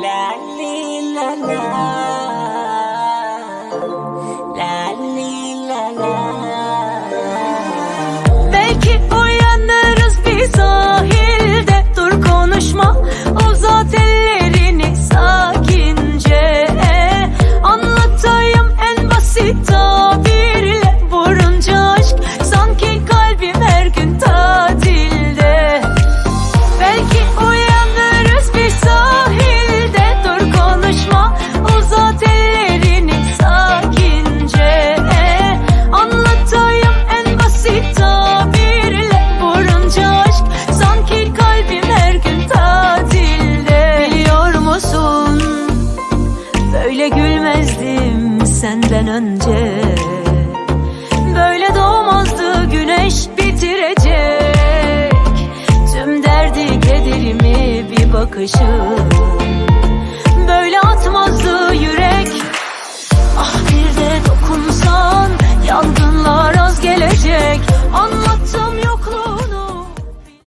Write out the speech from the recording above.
La la la la la la. Make it. bizden önce Böyle doğmazdı güneş bitirecek. Tüm derdi kederimi bir bakışın